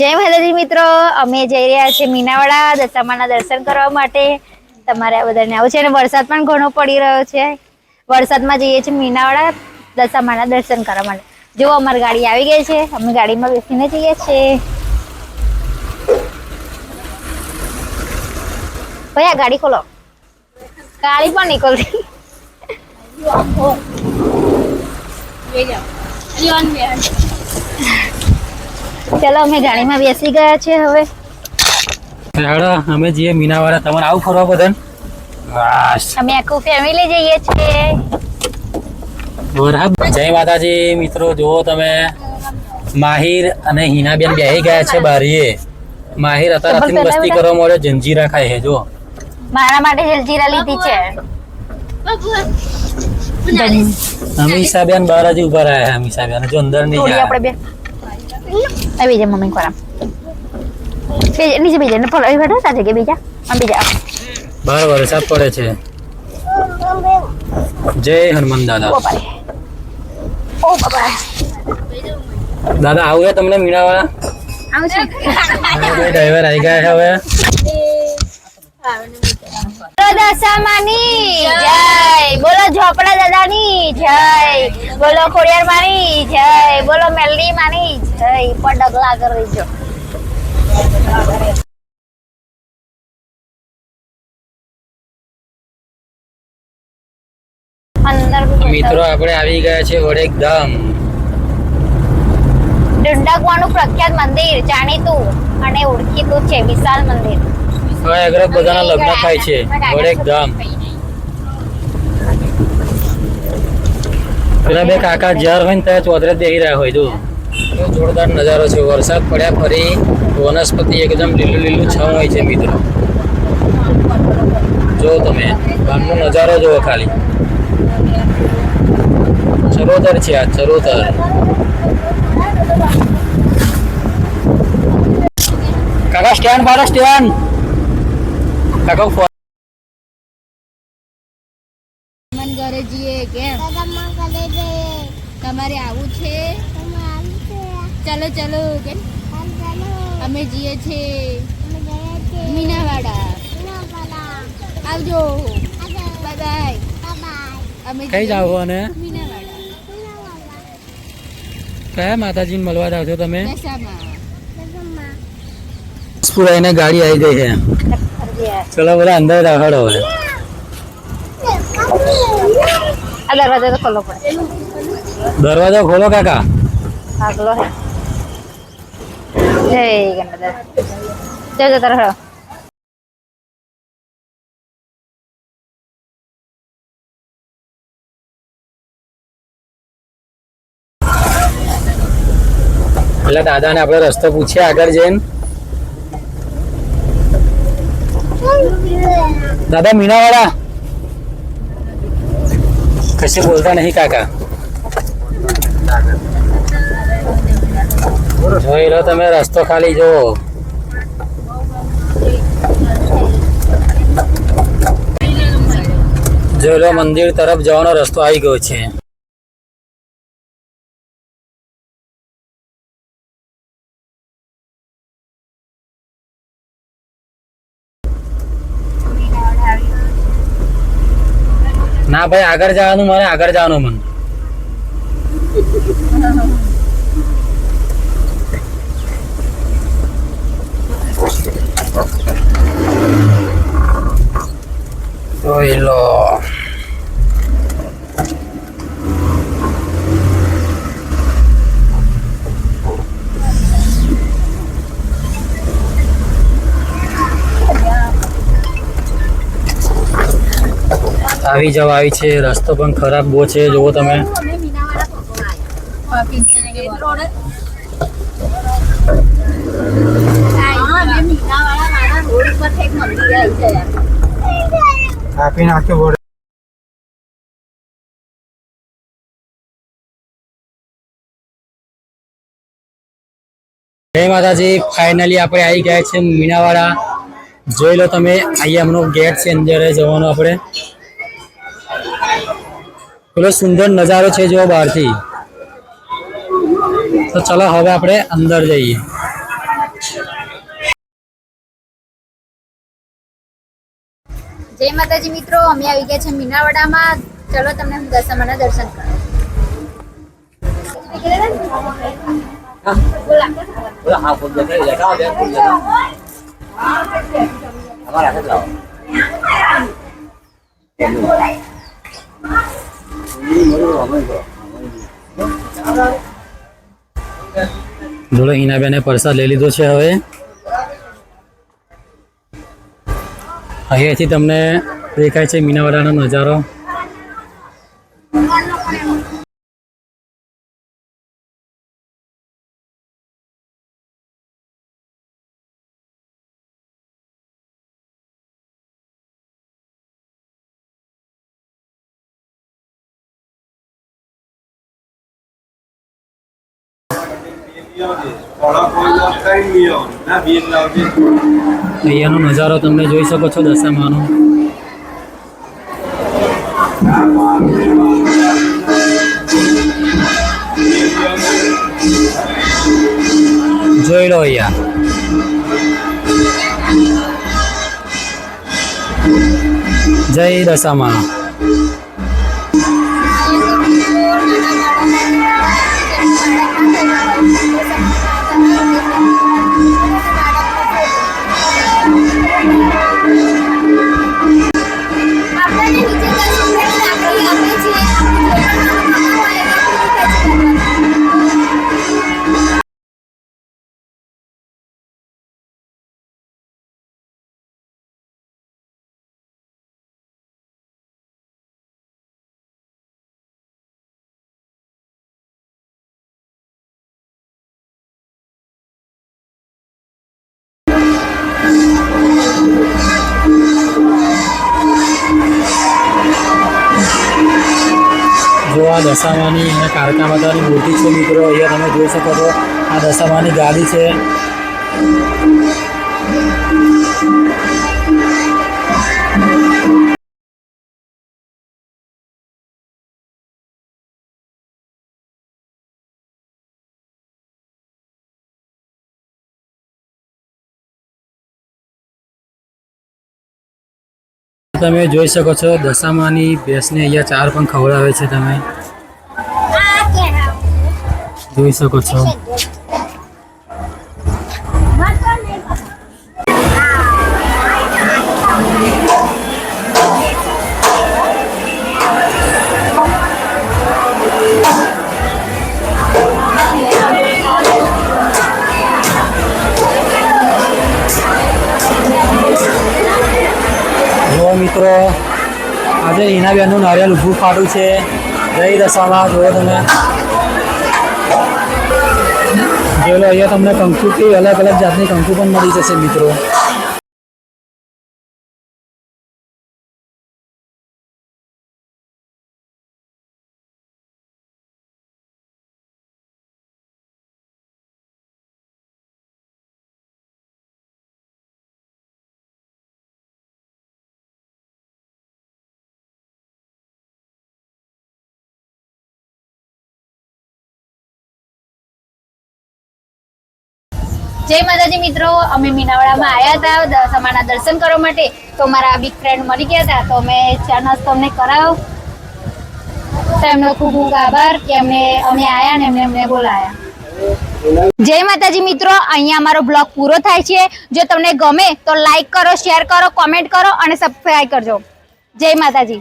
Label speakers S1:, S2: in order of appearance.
S1: જય માતાજી મિત્રો, અમે જઈ રહ્યા છીએ મીનાવાડા દશામાના દર્શન કરવા માટે. તમારે આ બધાને આવું છે અને વરસાદ પણ ઘણો પડી રહ્યો છે. વરસાદમાં જઈએ છીએ મીનાવાડા દશામાના દર્શન કરવા માટે. જો અમારી ગાડી આવી ગઈ છે. અમે ગાડીમાં બેસીને જઈએ છીએ. ભાઈ, આ ગાડી ખોલો. ગાડી પણ નીકળતી ચલો અમે ગાડીમાં બેસી ગયા છે હવે.
S2: હેડો અમે જઈએ મીનાવાળા તમારે આવું ફરવા બધાને?
S1: અમે આખું ફેમિલી જઈએ છીએ.
S2: બરાબર. જય માતાજી મિત્રો જુઓ તમે. માહિર અને હિનાબેન બેહી ગયા છે બારીએ. માહિર અત્યારે મસ્તી? કરવા મળે જંજીરા ખાય છે જો
S1: મારા માટે જલજીરા લીધી છે.
S2: અમીષાબેન બહાર જ ઊભા રહ્યા છે અમીષાબેન જો અંદર નહીં
S1: આપણે બે આવી બીજા મમ્મી કોરા બે નીચે બીજા ને ફોલો બેઠો સાથે કે બીજા આમ બીજા
S2: બહાર વરસાદ પડે છે. જય હનુમાન દાદા.
S1: ઓ પાડે ઓ બાબા
S2: દાદા આવું છે તમને મીણાવાળા?
S1: આવું છે.
S2: ડ્રાઈવર આવી ગયા છે હવે.
S1: દશામાની જય. બોલો ઝોપડા દાદાની જય. બોલો ખોડિયાર માની જય. બોલો મેલડી માની જય. પણ ડગલા કરી
S2: મિત્રો આપણે આવી ગયા છે વડેક ધામ.
S1: ડુંડાકવાનું પ્રખ્યાત મંદિર જાણીતું અને ઓળખીતું છે વિશાલ મંદિર.
S2: અગ્રત બધાના લગ્ન થાય છે. વડેક ધામ. પેલા બે કાકા જ્યાર હોય ને ત્યાં ચોધરે બેહી રહ્યા હોય જો. જોરદાર નજારો છે. વરસાદ પડ્યા ફરી વનસ્પતિ એકદમ લીલું લીલું છમ હોય છે મિત્રો. જો તમે ગામનો નજારો જુઓ ખાલી. ચરોતર છે આ ચરોતર. કાકા સ્ટેન્ડ મારો સ્ટેન્ડ કાકા ફોન
S3: મન ઘરે જઈએ કેમ? તમારે આવું છે? ચાલો ચાલો કેમ? અમે જઈએ છીએ. મીનાવાડા. આવજો. બાય બાય અમે
S2: કઈ જાવ અને કયા માતાજીને મળવા જાવ છો તમે?
S3: દશામાં.
S2: ગાડી આવી ગઈ છે. ચલો બધા અંદર રાખડો હવે
S1: દરવાજો તો ખોલો પડે
S2: દરવાજો ખોલો કાકા
S1: હે જય ગણપતિ જય જય તારો
S2: એટલે દાદાને આપણે રસ્તો પૂછીએ આગળ જઈને. દાદા મીનાવાળા કશે બોલતા નહીં કાકા જોઈ લો તમે રસ્તો ખાલી જુઓ જોઈ લો મંદિર તરફ જવાનો રસ્તો આવી ગયો છે ના ભાઈ આગળ જવાનું મને આગળ જવાનું મન જોઈ લો આવી જવા આવી છે. રસ્તો પણ ખરાબ બહુ છે. જુઓ તમે.
S4: નાખ્યો
S2: જય માતાજી. ફાઇનલી આપણે આવી ગયા છે મીનાવાડા જોઈ લો તમે. અહીંયા એમનો ગેટ છે અંદર જવાનો આપણે. પેલો સુંદર નજારો છે જો બહારથી. તો ચલો હવે આપણે અંદર જઈએ.
S1: જય માતાજી મિત્રો અમે આવી ગયા છે મીનાવાડામાં. ચલો તમને હું દશામાના દર્શન કરાવું.
S2: અમારા જોડો હિનાબેને પ્રસાદ લઈ લીધો છે હવે. અહીંયાથી તમને દેખાય છે મીનાવાડાનો નજારો. અહીંયાનો નજારો તમે જોઈ શકો છો દશામાનો જોઈ લો અહીંયા જય દશામાં જો આ દશામાની અને કાળકા માતાની મૂર્તિ છે મિત્રો. અહીંયા તમે જોઈ શકો છો આ દશામાની ગાડી છે. તમે જોઈ શકો છો દશામાની ભેંસને અહીંયા ચાર પણ ખવડાવે છે તમે. જોઈ શકો છો. મિત્રો, આજે હિનાબેનનું નારિયેલ ઊભું ફાડું છે. જય દશામાં જોયો તમે? જોયેલો, અહીંયા તમને કંકુથી અલગ અલગ જાતની કંકુ પણ મળી જશે, મિત્રો.
S1: જય માતાજી મિત્રો, અમે મીનાવાડામાં આવ્યા હતા દશામાના દર્શન કરવા માટે. તો મારા બિગ ફ્રેન્ડ મળી ગયા હતા, તો અમે ચા નાસ્તો અમને કરાવ્યો તો એમનો ખૂબ ખૂબ આભાર કે અમને અમે આવ્યા ને એમને અમને બોલાયા. જય માતાજી મિત્રો, અહીંયા અમારો બ્લોગ પૂરો થાય છે. જો તમને ગમે તો લાઈક કરો, શેર કરો, કોમેન્ટ કરો અને સબસ્ક્રાઈબ કરજો. જય માતાજી.